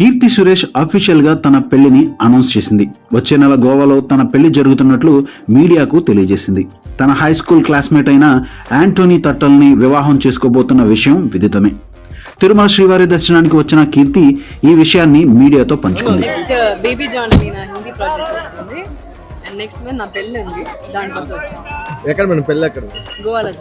కీర్తి సురేష్ అఫీషియల్గా తన పెళ్ళిని అనౌన్స్ చేసింది. వచ్చే నెల గోవాలో తన పెళ్ళి జరుగుతున్నట్లు మీడియాకు తెలియజేసింది. తన హై స్కూల్ క్లాస్మేట్ అయిన యాంటోనీ తట్టల్ని వివాహం చేసుకోబోతున్న విషయం విదితమే. తిరుమల శ్రీవారి దర్శనానికి వచ్చిన కీర్తి ఈ విషయాన్ని మీడియాతో పంచుకుంది. నెక్స్ట్ బేబీ జాన్ అని నా హిందీ ప్రాజెక్ట్ వస్తుంది. అండ్ నెక్స్ట్ మీద నా పెళ్ళి ఉంది. దానికోసం వచ్చాను. ఎక్కడ మేడం పెళ్ళి ఎక్కడ? గోవాలో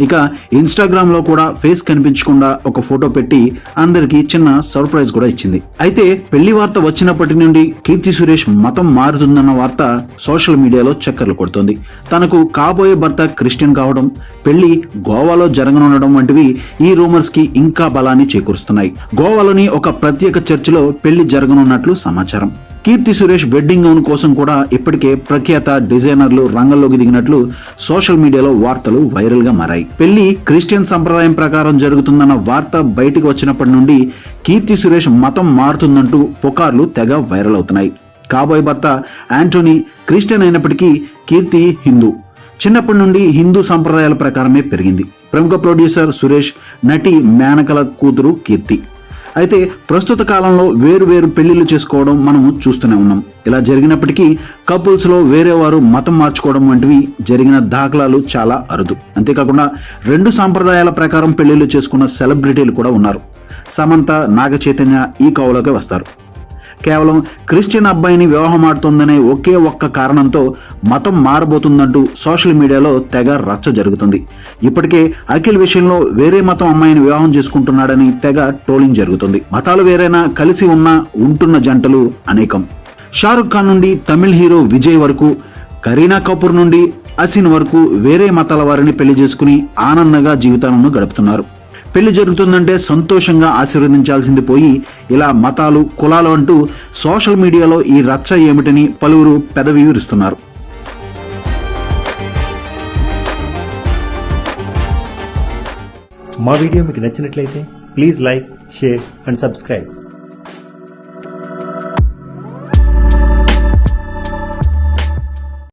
ఇక ఇన్స్టాగ్రామ్లో కూడా ఫేస్ కనిపించకుండా ఒక ఫోటో పెట్టి అందరికి చిన్న సర్ప్రైజ్ కూడా ఇచ్చింది. అయితే పెళ్ళి వార్త వచ్చినప్పటి నుండి కీర్తి సురేష్ మతం మారుతుందన్న వార్త సోషల్ మీడియాలో చక్కర్లు కొడుతోంది. తనకు కాబోయే భర్త క్రిస్టియన్ కావడం పెళ్ళి గోవాలో జరగనుండడం వంటివి ఈ రూమర్స్కి ఇంకా బలాన్ని చేకూరుస్తున్నాయి. గోవాలోని ఒక ప్రత్యేక చర్చిలో పెళ్ళి జరగనున్నట్లు సమాచారం. కీర్తి సురేష్ వెడ్డింగ్ గౌన్ కోసం కూడా ఇప్పటికే ప్రఖ్యాత డిజైనర్లు రంగంలోకి దిగినట్లు సోషల్ మీడియాలో వార్తలు వైరల్గా మారాయి. పెళ్ళి క్రిస్టియన్ సంప్రదాయం ప్రకారం జరుగుతుందన్న వార్త బయటకు వచ్చినప్పటి నుండి కీర్తి సురేష్ మతం మారుతుందంటూ పుకార్లు తెగ వైరల్ అవుతున్నాయి. కాబోయే భర్త యాంటోనీ క్రిస్టియన్ అయినప్పటికీ కీర్తి హిందూ. చిన్నప్పటి నుండి హిందూ సంప్రదాయాల ప్రకారమే పెరిగింది. ప్రముఖ ప్రొడ్యూసర్ సురేష్ నటి మేనకల కూతురు కీర్తి. అయితే ప్రస్తుత కాలంలో వేరు వేరు పెళ్ళిళ్ళు చేసుకోవడం మనము చూస్తూనే ఉన్నాం. ఇలా జరిగినప్పటికీ కపుల్స్లో వేరే వారు మతం మార్చుకోవడం వంటివి జరిగిన దాఖలాలు చాలా అరుదు. అంతేకాకుండా రెండు సాంప్రదాయాల ప్రకారం పెళ్ళిళ్ళు చేసుకున్న సెలబ్రిటీలు కూడా ఉన్నారు. సమంత నాగ చైతన్య ఈ కవులోకి వస్తారు. కేవలం క్రిస్టియన్ అబ్బాయిని వివాహం ఆడుతుందనే ఒకే ఒక్క కారణంతో మతం మారబోతుందంటూ సోషల్ మీడియాలో తెగ రచ్చ జరుగుతుంది. ఇప్పటికే అఖిల్ విషయంలో వేరే మతం అమ్మాయిని వివాహం చేసుకుంటున్నాడని తెగ ట్రోలింగ్ జరుగుతుంది. మతాలు వేరైనా కలిసి ఉన్న ఉంటున్న జంటలు అనేకం. షారుఖ్ ఖాన్ నుండి తమిళ్ హీరో విజయ్ వరకు కరీనా కపూర్ నుండి అసిన్ వరకు వేరే మతాల వారిని పెళ్ళి చేసుకుని ఆనందంగా జీవితాలను గడుపుతున్నారు. పెళ్ళి జరుగుతుందంటే సంతోషంగా ఆశీర్వదించాల్సింది పోయి ఇలా మతాలు కులాలు అంటూ సోషల్ మీడియాలో ఈ రచ్చ ఏమిటని పలువురు పెదవి విరుస్తున్నారు. మా వీడియో మీకు నచ్చినట్లయితే please like share and subscribe.